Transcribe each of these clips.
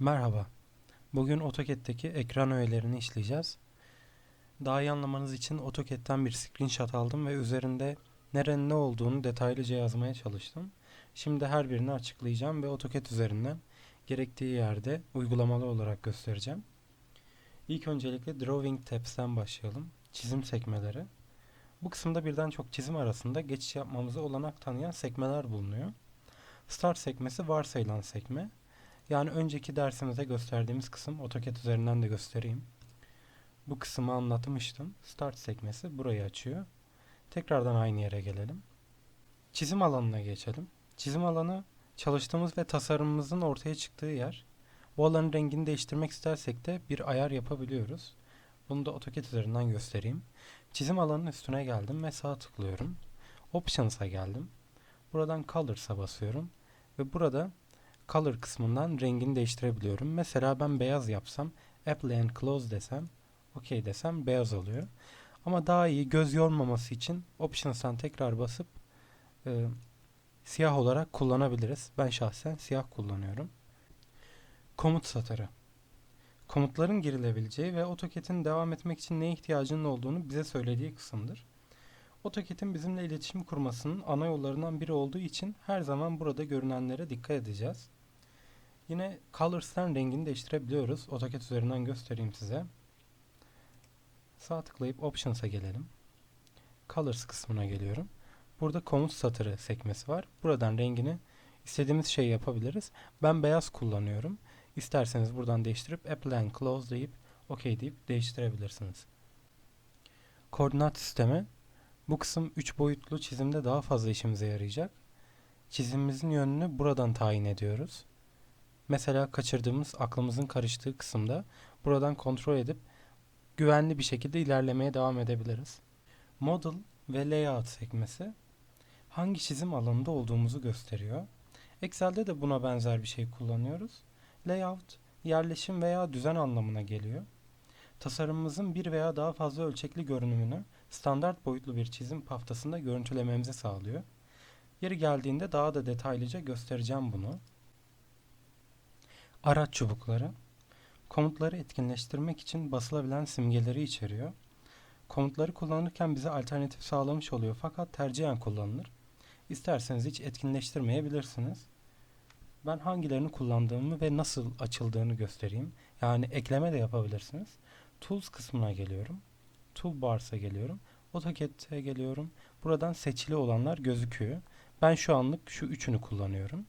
Merhaba. Bugün AutoCAD'deki ekran öğelerini işleyeceğiz. Daha iyi anlamanız için AutoCAD'den bir screenshot aldım ve üzerinde nerenin ne olduğunu detaylıca yazmaya çalıştım. Şimdi her birini açıklayacağım ve AutoCAD üzerinden gerektiği yerde uygulamalı olarak göstereceğim. İlk öncelikle Drawing Tabs'ten başlayalım. Çizim sekmeleri. Bu kısımda birden çok çizim arasında geçiş yapmamıza olanak tanıyan sekmeler bulunuyor. Start sekmesi varsayılan sekme. Yani önceki dersimizde gösterdiğimiz kısım AutoCAD üzerinden de göstereyim. Bu kısmı anlatmıştım. Start sekmesi burayı açıyor. Tekrardan aynı yere gelelim. Çizim alanına geçelim. Çizim alanı çalıştığımız ve tasarımımızın ortaya çıktığı yer. Bu alanın rengini değiştirmek istersek de bir ayar yapabiliyoruz. Bunu da AutoCAD üzerinden göstereyim. Çizim alanının üstüne geldim ve sağ tıklıyorum. Options'a geldim. Buradan Colors'a basıyorum. Ve burada Color kısmından rengini değiştirebiliyorum. Mesela ben beyaz yapsam, Apply and Close desem, OK desem beyaz oluyor. Ama daha iyi göz yormaması için Options'tan tekrar basıp e, siyah olarak kullanabiliriz. Ben şahsen siyah kullanıyorum. Komut satırı. Komutların girilebileceği ve AutoCAD'in devam etmek için neye ihtiyacının olduğunu bize söylediği kısımdır. AutoCAD'in bizimle iletişim kurmasının ana yollarından biri olduğu için her zaman burada görünenlere dikkat edeceğiz. Yine Colors'tan rengini değiştirebiliyoruz. AutoCAD üzerinden göstereyim size. Sağ tıklayıp Options'a gelelim. Colors kısmına geliyorum. Burada komut satırı sekmesi var. Buradan rengini istediğimiz şeyi yapabiliriz. Ben beyaz kullanıyorum. İsterseniz buradan değiştirip Apply and Close deyip OK deyip değiştirebilirsiniz. Koordinat sistemi bu kısım 3 boyutlu çizimde daha fazla işimize yarayacak. Çizimimizin yönünü buradan tayin ediyoruz. Mesela kaçırdığımız, aklımızın karıştığı kısımda buradan kontrol edip güvenli bir şekilde ilerlemeye devam edebiliriz. Model ve Layout sekmesi hangi çizim alanında olduğumuzu gösteriyor. Excel'de de buna benzer bir şey kullanıyoruz. Layout, yerleşim veya düzen anlamına geliyor. Tasarımımızın bir veya daha fazla ölçekli görünümünü standart boyutlu bir çizim paftasında görüntülememizi sağlıyor. Yeri geldiğinde daha da detaylıca göstereceğim bunu. Araç çubukları komutları etkinleştirmek için basılabilen simgeleri içeriyor. Komutları kullanırken bize alternatif sağlamış oluyor fakat tercihen kullanılır. İsterseniz hiç etkinleştirmeyebilirsiniz. Ben hangilerini kullandığımı ve nasıl açıldığını göstereyim. Yani ekleme de yapabilirsiniz. Tools kısmına geliyorum. Toolbars'a geliyorum. AutoCAD'e geliyorum. Buradan seçili olanlar gözüküyor. Ben şu anlık şu üçünü kullanıyorum.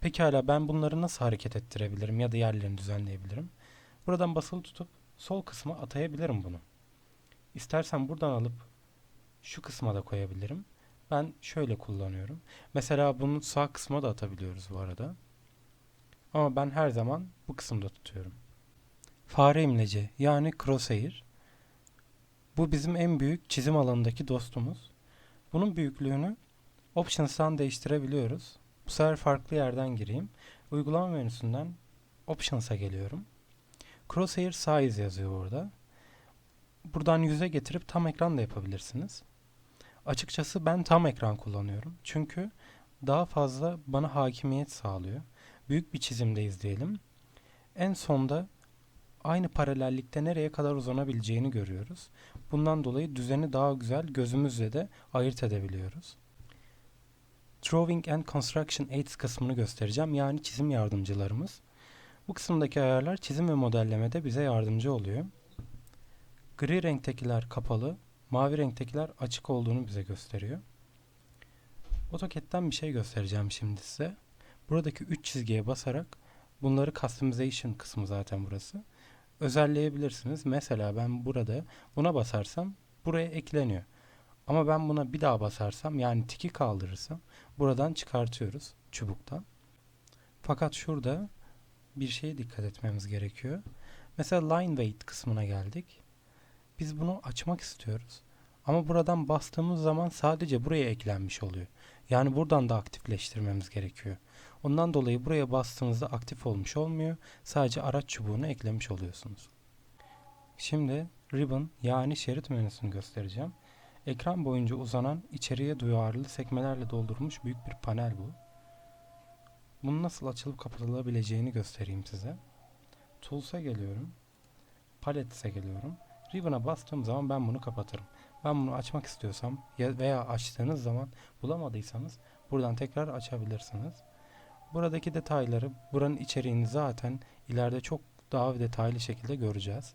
Pekala ben bunları nasıl hareket ettirebilirim ya da yerlerini düzenleyebilirim? Buradan basılı tutup sol kısma atayabilirim bunu. İstersen buradan alıp şu kısma da koyabilirim. Ben şöyle kullanıyorum. Mesela bunu sağ kısma da atabiliyoruz bu arada. Ama ben her zaman bu kısımda tutuyorum. Fare imleci yani crosshair. Bu bizim en büyük çizim alanındaki dostumuz. Bunun büyüklüğünü Options'tan değiştirebiliyoruz. Bu sefer farklı yerden gireyim. Uygulama menüsünden Options'a geliyorum. Crosshair Size yazıyor burada. Buradan yüze getirip tam ekran da yapabilirsiniz. Açıkçası ben tam ekran kullanıyorum. Çünkü daha fazla bana hakimiyet sağlıyor. Büyük bir çizimdeyiz diyelim. En sonda aynı paralellikte nereye kadar uzanabileceğini görüyoruz. Bundan dolayı düzeni daha güzel gözümüzle de ayırt edebiliyoruz. Drawing and Construction Aids kısmını göstereceğim. Yani çizim yardımcılarımız. Bu kısımdaki ayarlar çizim ve modellemede bize yardımcı oluyor. Gri renktekiler kapalı, mavi renktekiler açık olduğunu bize gösteriyor. AutoCAD'den bir şey göstereceğim şimdi size. Buradaki 3 çizgiye basarak bunları customization kısmı zaten burası. Özelleyebilirsiniz. Mesela ben burada buna basarsam buraya ekleniyor. Ama ben buna bir daha basarsam yani tiki kaldırırsam buradan çıkartıyoruz çubuktan. Fakat şurada bir şeye dikkat etmemiz gerekiyor. Mesela line weight kısmına geldik. Biz bunu açmak istiyoruz. Ama buradan bastığımız zaman sadece buraya eklenmiş oluyor. Yani buradan da aktifleştirmemiz gerekiyor. Ondan dolayı buraya bastığınızda aktif olmuş olmuyor. Sadece araç çubuğunu eklemiş oluyorsunuz. Şimdi ribbon yani şerit menüsünü göstereceğim. Ekran boyunca uzanan içeriye duyarlı sekmelerle doldurulmuş büyük bir panel bu. Bunun nasıl açılıp kapatılabileceğini göstereyim size. Tools'a geliyorum. Palets'e geliyorum. Ribbon'a bastığım zaman ben bunu kapatırım. Ben bunu açmak istiyorsam ya veya açtığınız zaman bulamadıysanız buradan tekrar açabilirsiniz. Buradaki detayları, buranın içeriğini zaten ileride çok daha detaylı şekilde göreceğiz.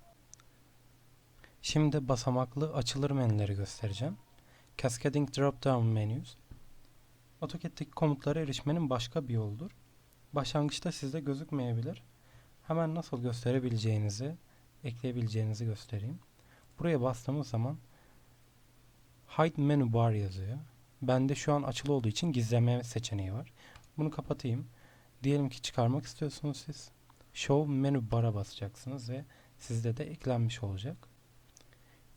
Şimdi basamaklı açılır menüleri göstereceğim. Cascading Drop-Down Menus. AutoCAD'deki komutlara erişmenin başka bir yoludur. Başlangıçta sizde gözükmeyebilir. Hemen nasıl gösterebileceğinizi, ekleyebileceğinizi göstereyim. Buraya bastığımız zaman Hide Menu Bar yazıyor. Bende şu an açılı olduğu için gizleme seçeneği var. Bunu kapatayım. Diyelim ki çıkarmak istiyorsunuz siz. Show Menu Bar'a basacaksınız ve sizde de eklenmiş olacak.